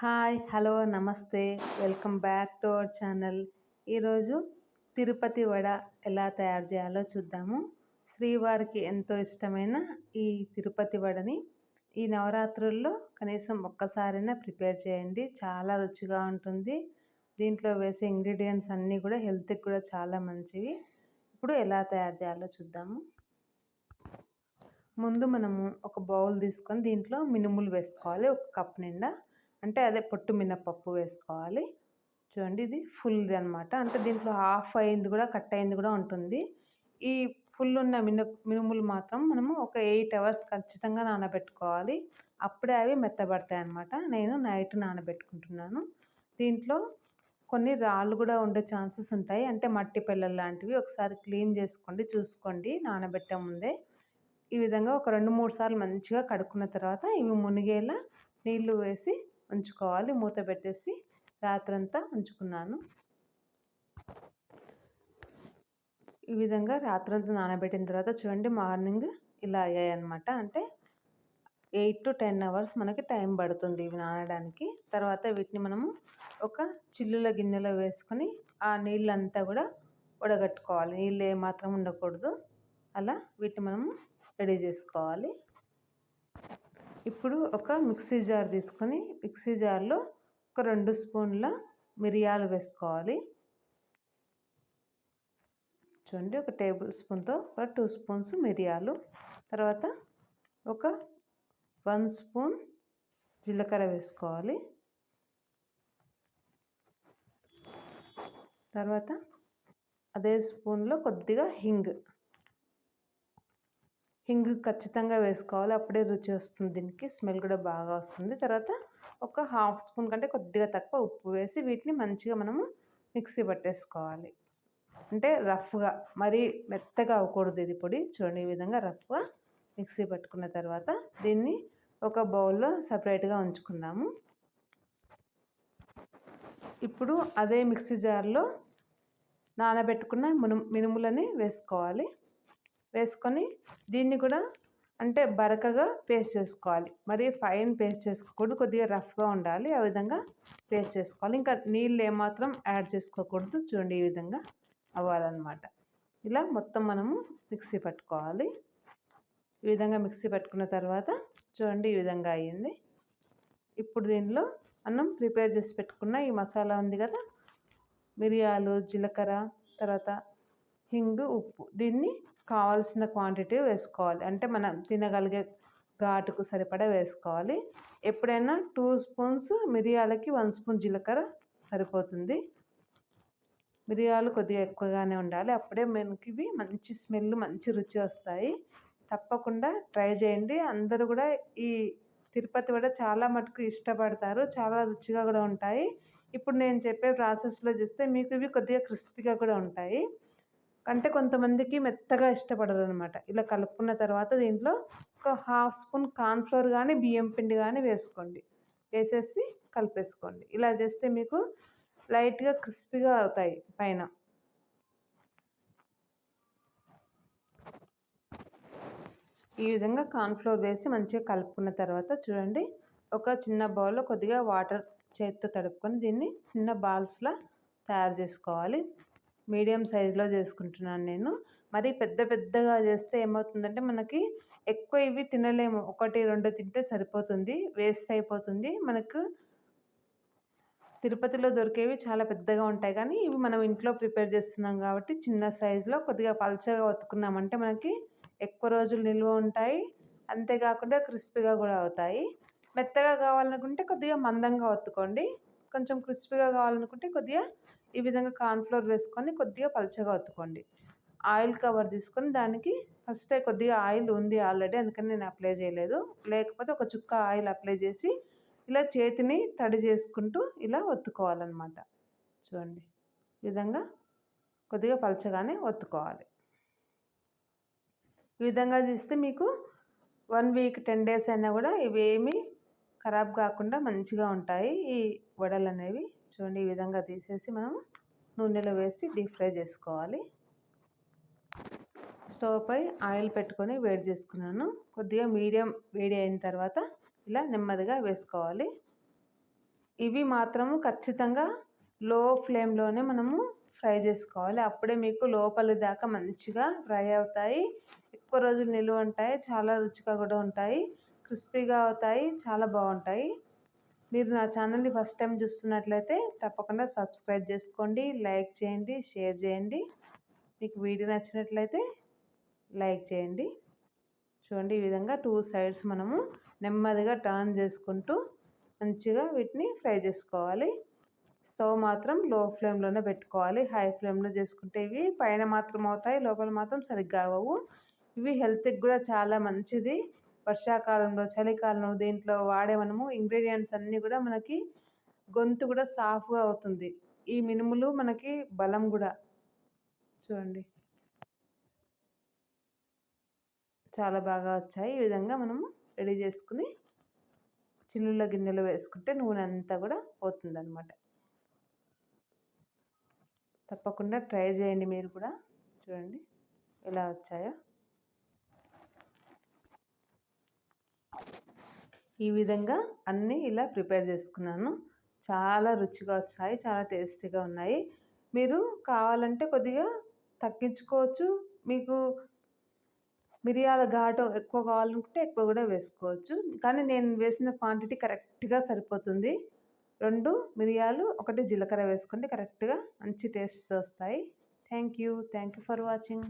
Hi hello నమస్తే. Welcome back to our channel. ఈరోజు తిరుపతి వడ ఎలా తయారు చేయాలో చూద్దాము. శ్రీవారికి ఎంతో ఇష్టమైన ఈ తిరుపతి వడని ఈ నవరాత్రుల్లో కనీసం ఒక్కసారైనా ప్రిపేర్ చేయండి. చాలా రుచిగా ఉంటుంది. దీంట్లో వేసే ఇంగ్రీడియంట్స్ అన్నీ కూడా హెల్త్కి కూడా చాలా మంచివి. ఇప్పుడు ఎలా తయారు చేయాలో చూద్దాము. ముందు మనము ఒక బౌల్ తీసుకొని దీంట్లో మినుములు వేసుకోవాలి. ఒక కప్ నిండా. అంటే అదే పొట్టు మినపప్పు వేసుకోవాలి. చూడండి ఇది ఫుల్ది అనమాట అంటే దీంట్లో హాఫ్ అయింది కూడా కట్ అయింది కూడా ఉంటుంది. ఈ ఫుల్ ఉన్న మిన మినుములు మాత్రం మనము ఒక ఎయిట్ అవర్స్ ఖచ్చితంగా నానబెట్టుకోవాలి. అప్పుడే అవి మెత్తబడతాయి అనమాట నేను నైట్ నానబెట్టుకుంటున్నాను. దీంట్లో కొన్ని రాళ్ళు కూడా ఉండే ఛాన్సెస్ ఉంటాయి. అంటే మట్టి పిల్లలు లాంటివి ఒకసారి క్లీన్ చేసుకోండి చూసుకోండి నానబెట్టే ముందే. ఈ విధంగా ఒక రెండు మూడు సార్లు మంచిగా కడుక్కున్న తర్వాత ఇవి మునిగేలా నీళ్ళు వేసి ఉంచుకోవాలి. మూత పెట్టేసి రాత్రంతా ఉంచుకున్నాను. ఈ విధంగా రాత్రంతా నానబెట్టిన తర్వాత చూడండి మార్నింగ్ ఇలా అయ్యాయి అనమాట అంటే ఎయిట్ టు టెన్ అవర్స్ మనకి టైం పడుతుంది ఇవి నానడానికి. తర్వాత వీటిని మనము ఒక చిల్లుల గిన్నెలో వేసుకొని ఆ నీళ్ళంతా కూడా వడగట్టుకోవాలి. నీళ్ళు ఏమాత్రం ఉండకూడదు. అలా వీటిని మనము రెడీ చేసుకోవాలి. ఇప్పుడు ఒక మిక్సీ జార్ తీసుకొని మిక్సీ జార్లో ఒక రెండు స్పూన్ల మిరియాలు వేసుకోవాలి. చూడండి ఒక టేబుల్ స్పూన్తో ఒక టూ స్పూన్స్ మిరియాలు. తర్వాత ఒక వన్ స్పూన్ జీలకర్ర వేసుకోవాలి. తర్వాత అదే స్పూన్లో కొద్దిగా హింగ్ హింగ్ ఖచ్చితంగా వేసుకోవాలి. అప్పుడే రుచి వస్తుంది. దీనికి స్మెల్ కూడా బాగా వస్తుంది. తర్వాత ఒక హాఫ్ స్పూన్ కంటే కొద్దిగా తక్కువ ఉప్పు వేసి వీటిని మంచిగా మనము మిక్సీ పట్టేసుకోవాలి. అంటే రఫ్గా మరీ మెత్తగా అవ్వకూడదు ఇది పొడి. చూడండి ఈ విధంగా రఫ్గా మిక్సీ పట్టుకున్న తర్వాత దీన్ని ఒక బౌల్లో సపరేట్గా ఉంచుకున్నాము ఇప్పుడు అదే మిక్సీ జార్లో నానబెట్టుకున్న మును మినుములని వేసుకోవాలి. వేసుకొని దీన్ని కూడా అంటే బరకగా పేస్ట్ చేసుకోవాలి. మరి ఫైన్ పేస్ట్ చేసుకోకూడదు కొద్దిగా రఫ్గా ఉండాలి ఆ విధంగా పేస్ట్ చేసుకోవాలి. ఇంకా నీళ్ళు ఏమాత్రం యాడ్ చేసుకోకూడదు చూడండి ఈ విధంగా అవ్వాలన్నమాట. ఇలా మొత్తం మనము మిక్సీ పట్టుకోవాలి. ఈ విధంగా మిక్సీ పట్టుకున్న తర్వాత చూడండి ఈ విధంగా అయ్యింది. ఇప్పుడు దీనిలో అన్నం ప్రిపేర్ చేసి పెట్టుకున్న ఈ మసాలా ఉంది కదా మిరియాలు జీలకర్ర తర్వాత హింగు ఉప్పు దీన్ని కావాల్సిన క్వాంటిటీ వేసుకోవాలి. అంటే మనం తినగలిగే ఘాటుకు సరిపడా వేసుకోవాలి. ఎప్పుడైనా టూ స్పూన్స్ మిరియాలకి వన్ స్పూన్ జీలకర్ర సరిపోతుంది. మిరియాలు కొద్దిగా ఎక్కువగానే ఉండాలి. అప్పుడే మనకి ఇవి మంచి స్మెల్ మంచి రుచి వస్తాయి. తప్పకుండా ట్రై చేయండి. అందరూ కూడా ఈ తిరుపతి వడ చాలా మటుకు ఇష్టపడతారు. చాలా రుచిగా కూడా ఉంటాయి. ఇప్పుడు నేను చెప్పే ప్రాసెస్లో చేస్తే మీకు ఇవి కొద్దిగా క్రిస్పీగా కూడా ఉంటాయి. అంటే కొంతమందికి మెత్తగా ఇష్టపడరు అనమాట ఇలా కలుపుకున్న తర్వాత దీంట్లో ఒక హాఫ్ స్పూన్ కార్న్ఫ్లోర్ కానీ బియ్యం పిండి కానీ వేసుకోండి. వేసేసి కలిపేసుకోండి. ఇలా చేస్తే మీకు లైట్గా క్రిస్పీగా అవుతాయి పైన. ఈ విధంగా కార్న్ఫ్లోర్ వేసి మంచిగా కలుపుకున్న తర్వాత చూడండి ఒక చిన్న బౌల్లో కొద్దిగా వాటర్ చేతితో తడుపుకొని దీన్ని చిన్న బాల్స్లా తయారు చేసుకోవాలి. మీడియం సైజులో చేసుకుంటున్నాను నేను. మరి పెద్ద పెద్దగా చేస్తే ఏమవుతుందంటే మనకి ఎక్కువ ఇవి తినలేము. ఒకటి రెండు తింటే సరిపోతుంది. వేస్ట్ అయిపోతుంది. మనకు తిరుపతిలో దొరికేవి చాలా పెద్దగా ఉంటాయి. కానీ ఇవి మనం ఇంట్లో ప్రిపేర్ చేస్తున్నాం కాబట్టి చిన్న సైజులో కొద్దిగా పల్చగా ఒత్తుకున్నామంటే మనకి ఎక్కువ రోజులు నిల్వ ఉంటాయి. అంతేకాకుండా క్రిస్పీగా కూడా అవుతాయి. మెత్తగా కావాలనుకుంటే కొద్దిగా మందంగా ఒత్తుకోండి. కొంచెం క్రిస్పీగా కావాలనుకుంటే కొద్దిగా ఈ విధంగా కార్న్ఫ్లోర్ వేసుకొని కొద్దిగా పలుచగా ఒత్తుకోండి. ఆయిల్ కవర్ తీసుకొని దానికి ఫస్ట్ కొద్దిగా ఆయిల్ ఉంది ఆల్రెడీ అందుకని నేను అప్లై చేయలేదు. లేకపోతే ఒక చుక్క ఆయిల్ అప్లై చేసి ఇలా చేతిని తడి చేసుకుంటూ ఇలా ఒత్తుకోవాలన్నమాట. చూడండి ఈ విధంగా కొద్దిగా పలచగానే ఒత్తుకోవాలి. ఈ విధంగా చేస్తే మీకు వన్ వీక్ టెన్ డేస్ అయినా కూడా ఇవేమీ ఖరాబ్ కాకుండా మంచిగా ఉంటాయి ఈ వడలు అనేవి చూడండి ఈ విధంగా తీసేసి మనం నూనెలో వేసి డీప్ ఫ్రై చేసుకోవాలి. స్టవ్ పై ఆయిల్ పెట్టుకొని వేడి చేసుకున్నాను. కొద్దిగా మీడియం వేడి అయిన తర్వాత ఇలా నెమ్మదిగా వేసుకోవాలి. ఇవి మాత్రము ఖచ్చితంగా లో ఫ్లేమ్లోనే మనము ఫ్రై చేసుకోవాలి. అప్పుడే మీకు లోపలి దాకా మంచిగా ఫ్రై అవుతాయి. ఎక్కువ రోజులు నిలువ ఉంటాయి. చాలా రుచిగా కూడా ఉంటాయి. క్రిస్పీగా అవుతాయి. చాలా బాగుంటాయి. మీరు నా ఛానల్ని ఫస్ట్ టైం చూస్తున్నట్లయితే తప్పకుండా సబ్స్క్రైబ్ చేసుకోండి లైక్ చేయండి షేర్ చేయండి. మీకు వీడియో నచ్చినట్లయితే లైక్ చేయండి. చూడండి ఈ విధంగా టూ సైడ్స్ మనము నెమ్మదిగా టర్న్ చేసుకుంటూ మంచిగా వీటిని ఫ్రై చేసుకోవాలి. స్టవ్ మాత్రం లో ఫ్లేమ్లోనే పెట్టుకోవాలి. హై ఫ్లేమ్లో చేసుకుంటే ఇవి పైన మాత్రం అవుతాయి లోపల మాత్రం సరిగ్గా అవ్వవు. ఇవి హెల్త్కి కూడా చాలా మంచిది. వర్షాకాలంలో చలికాలంలో దీంట్లో వాడే మనము ఇంగ్రీడియంట్స్ అన్నీ కూడా మనకి గొంతు కూడా సాఫ్గా అవుతుంది. ఈ మినుములు మనకి బలం కూడా. చూడండి. చాలా బాగా వచ్చాయి. ఈ విధంగా మనము రెడీ చేసుకుని చిల్లుల గిన్నెలో వేసుకుంటే నూనె అంతా కూడా పోతుందన్నమాట. తప్పకుండా ట్రై చేయండి మీరు కూడా. చూడండి ఎలా వచ్చాయో. ఈ విధంగా అన్నీ ఇలా ప్రిపేర్ చేసుకున్నాను. చాలా రుచిగా వచ్చాయి చాలా టేస్టీగా ఉన్నాయి. మీరు కావాలంటే కొద్దిగా తగ్గించుకోవచ్చు. మీకు మిరియాల ఘాటు ఎక్కువ కావాలనుకుంటే ఎక్కువ కూడా వేసుకోవచ్చు. కానీ నేను వేసిన క్వాంటిటీ కరెక్ట్గా సరిపోతుంది. రెండు మిరియాలు ఒకటి జీలకర్ర వేసుకుంటే కరెక్ట్గా మంచి టేస్ట్ వస్తాయి. Thank you thank you for watching